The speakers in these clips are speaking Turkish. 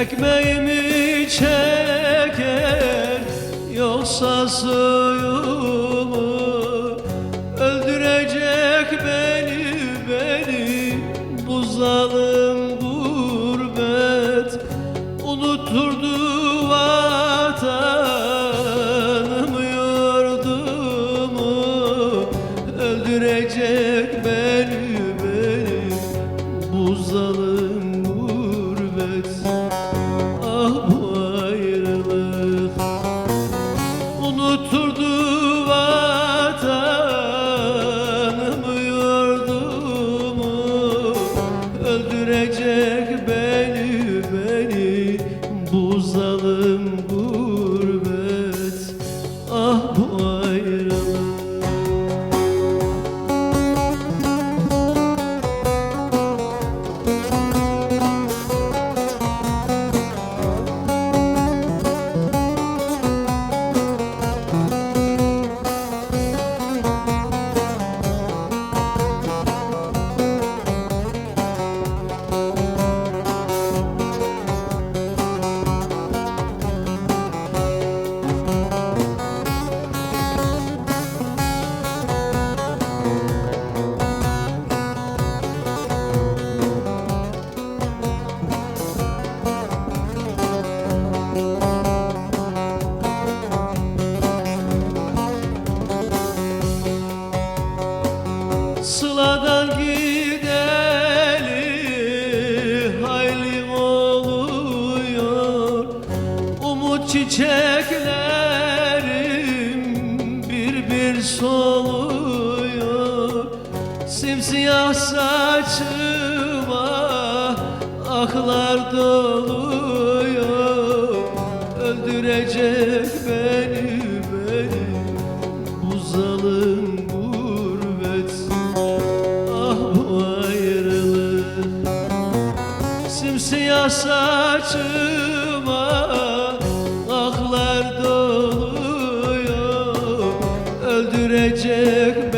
Ekmeğimi çeker Yoksa suyumu Öldürecek beni beni. Bu zalim gurbet. Ah bu aklar doluyor Öldürecek beni beni. Bu zalim gurbet Ah bu ayrılık. Simsiyah saçıma aklar doluyor Öldürecek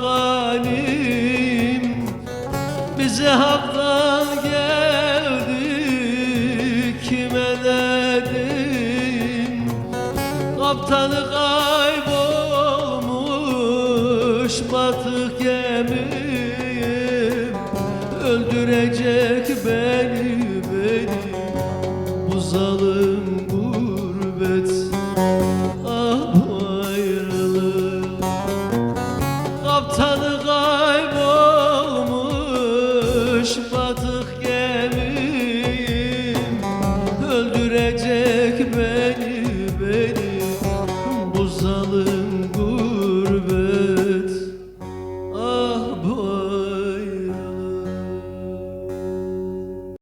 ganim Bize haktan geldi Kime dedim Kaptanı kaybolmuş Batık gemim Öldürecek beni Boş batık gemim. Öldürecek beni beni. Bu zalim